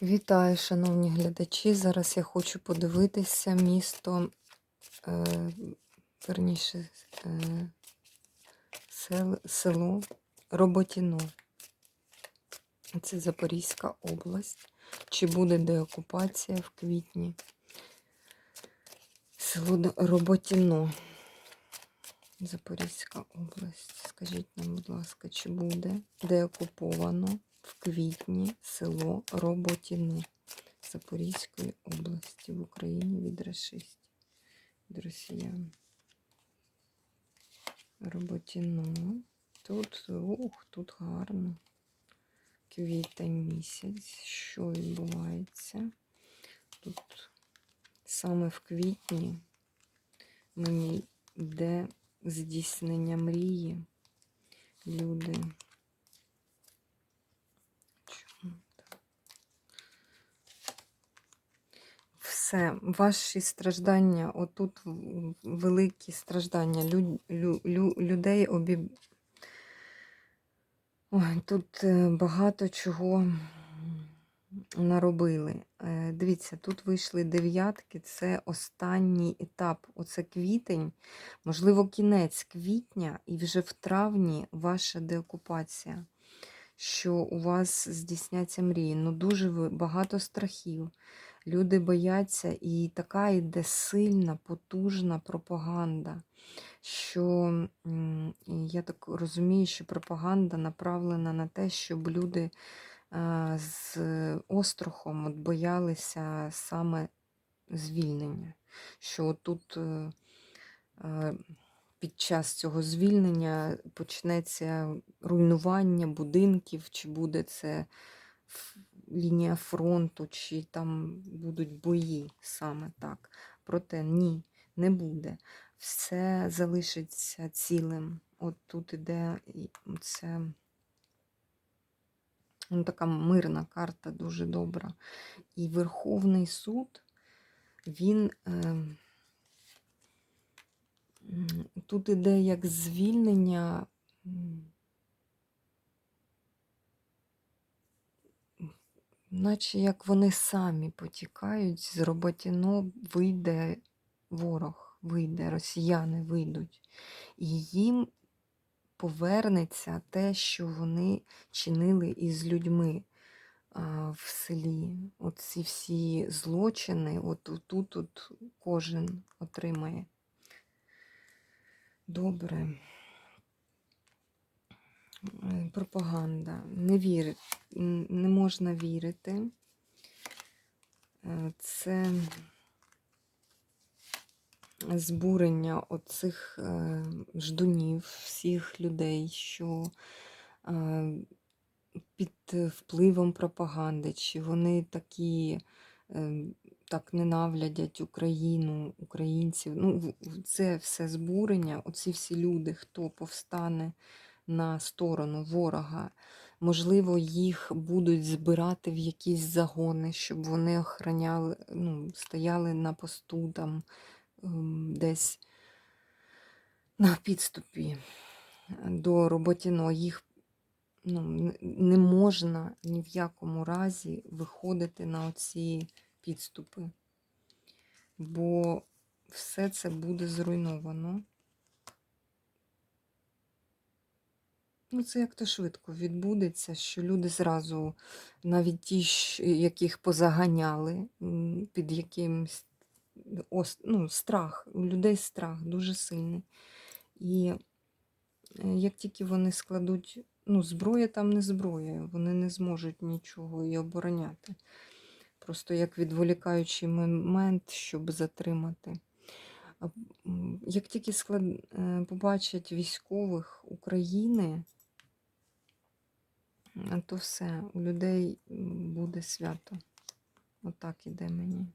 Вітаю, шановні глядачі. Зараз я хочу подивитися місто, е, верніше, е, сел, село Роботіно. Це Запорізька область. Чи буде деокупація в квітні? Село Роботіно. Запорізька область. Скажіть нам, будь ласка, чи буде деокуповано в квітні село Роботіно Запорізької області в Україні від рашистів, від росіян. Роботіно. Тут, ух, тут гарно. Квітень місяць. Що відбувається? Тут саме в квітні мені йде здійснення мрії. Люди. Все, ваші страждання, отут великі страждання лю, лю, лю, людей обі... Ой, тут е, багато чого наробили. Е, Дивіться, тут вийшли дев'ятки, це останній етап. Оце квітень, можливо, кінець квітня, і вже в травні ваша деокупація, що у вас здійсняться мрії. Ну, дуже багато страхів. Люди бояться, і така йде сильна, потужна пропаганда. Що я так розумію, що пропаганда направлена на те, щоб люди е, з острахом от боялися саме звільнення. Що тут е, е, під час цього звільнення почнеться руйнування будинків, чи буде це лінія фронту, чи там будуть бої саме так. Проте ні, не буде. Все залишиться цілим. От тут іде це ну, така мирна карта, дуже добра. І Верховний суд, він е, тут іде як звільнення. Наче як вони самі потікають, з Роботіно вийде ворог, вийде, росіяни вийдуть. І їм повернеться те, що вони чинили із людьми в селі. Оці всі злочини, от тут кожен отримає. Добре. Пропаганда. Не вірить, не можна вірити. Е, Це збурення оцих е, ждунів, всіх людей, що е, під впливом пропаганди, чи вони такі так ненавидять Україну, українців. Ну, це все збурення, оці всі люди, хто повстане на сторону ворога. Можливо, їх будуть збирати в якісь загони, щоб вони охороняли, ну, стояли на посту там ем, десь на підступі до Роботіно. Їх ну, не можна ні в якому разі виходити на оці підступи, бо все це буде зруйновано. Ну, це як то швидко відбудеться, що люди зразу, навіть ті, яких позаганяли під якимсь ну, страх, у людей страх дуже сильний. І е, як тільки вони складуть, ну, зброя там не зброя, вони не зможуть нічого і обороняти. Просто як відволікаючий момент, щоб затримати. Як тільки склад... е, побачать військових України, то все, у людей буде свято. Отак іде мені.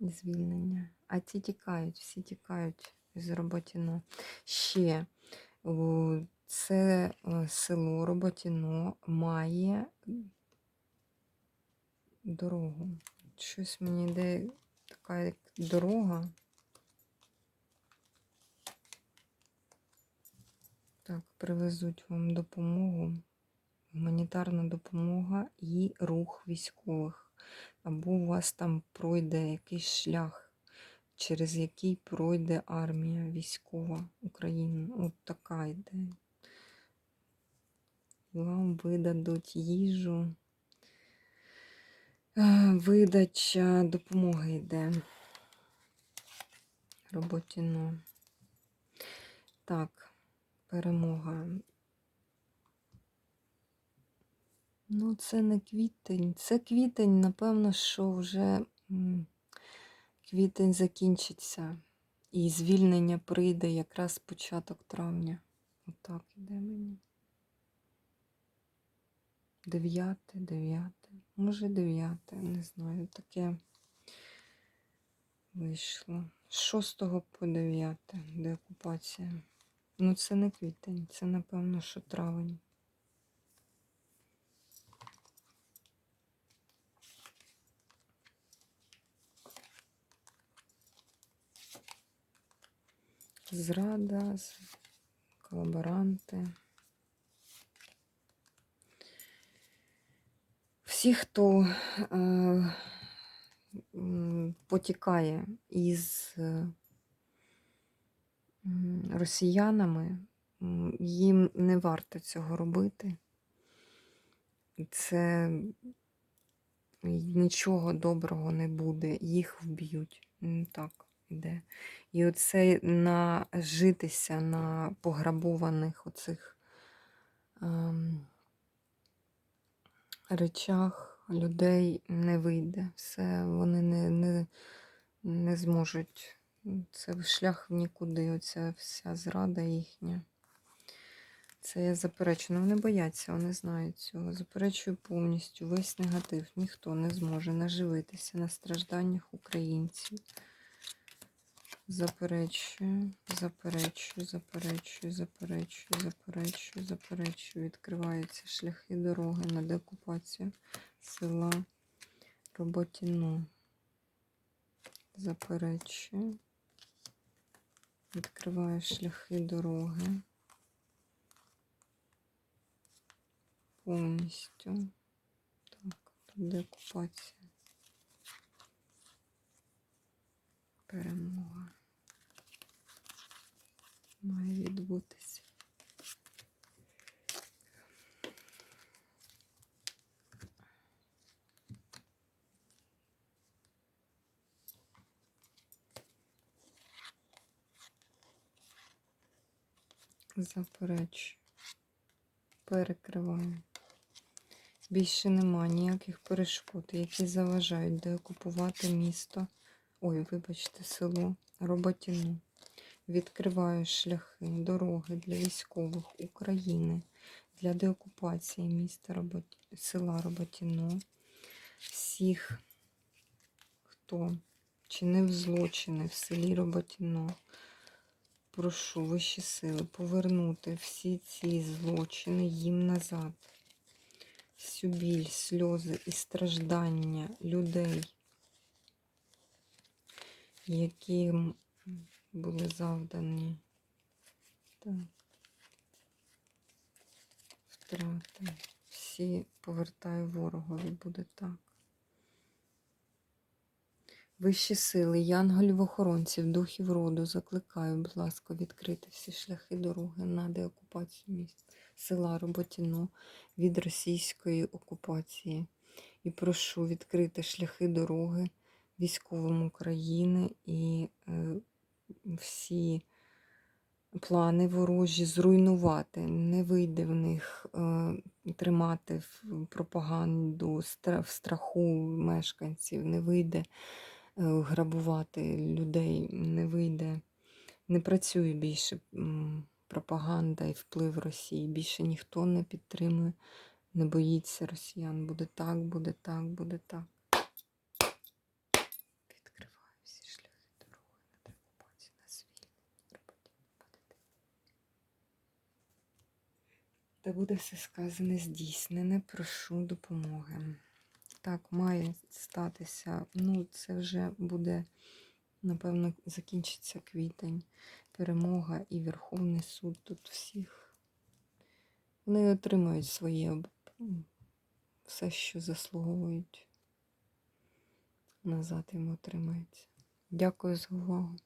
Звільнення. А ті тікають, всі тікають з Роботіно. Ще це е, село Роботіно має дорогу. Щось мені йде така як дорога. Так, привезуть вам допомогу. гуманітарна допомога і рух військових. Або у вас там пройде якийсь шлях, через який пройде армія військова України. От така йде. Вам видадуть їжу. Е, Видача допомоги йде. Роботіно. Так, перемога. Ну, це не квітень. Це квітень, напевно, що вже квітень закінчиться. І звільнення прийде якраз початок травня. Отак іде мені. Дев'яте, дев'яте. Може, дев'яте, не знаю. Таке вийшло. З 6 по 9 деокупація. Ну, це не квітень, це, напевно, що травень. Зрада, колаборанти. Всі, хто е, потікає із е, росіянами, їм не варто цього робити. Це нічого доброго не буде, їх вб'ють. Так іде. І оце нажитися на пограбованих оцих ем, речах людей не вийде. Все, вони не, не, не зможуть. Це шлях в нікуди, оця вся зрада їхня. Це я заперечую. Ну, вони бояться, вони знають цього. Заперечую повністю весь негатив. Ніхто не зможе наживитися на стражданнях українців. Заперечую, заперечую, заперечую, заперечую, заперечую, заперечую. Відкриваються шляхи дороги на деокупацію села Роботіно. Заперечую. Відкриваю шляхи дороги. Повністю. Так, тут деокупація. Перемога. Має відбутися. Заперечую. Перекриваю. Більше нема ніяких перешкод, які заважають деокупувати місто. Ой, вибачте, село Роботіно. Відкриваю шляхи, дороги для військових України, для деокупації міста Робот... села Роботіно. Всіх, хто чинив злочини в селі Роботіно. Прошу вищі сили повернути всі ці злочини їм назад. Всю біль, сльози і страждання людей, яким були завдані так, втрати. Всі повертаю ворогові, буде так. Вищі сили, янголів-охоронців, духів роду, закликаю, будь ласка, відкрити всі шляхи дороги на деокупацію міст села Роботіно від російської окупації. І прошу відкрити шляхи дороги військовим України і е, всі плани ворожі зруйнувати. Не вийде в них е, тримати пропаганду в страху мешканців, не вийде грабувати людей, не вийде. Не працює більше пропаганда і вплив Росії. Більше ніхто не підтримує, не боїться росіян. Буде так, буде так, буде так. Та буде все сказане, здійснене, прошу допомоги. Так, має статися. Ну, це вже буде, напевно, закінчиться квітень, перемога і Верховний суд тут всіх. Вони отримують своє все, що заслуговують, назад їм отримається. Дякую за увагу.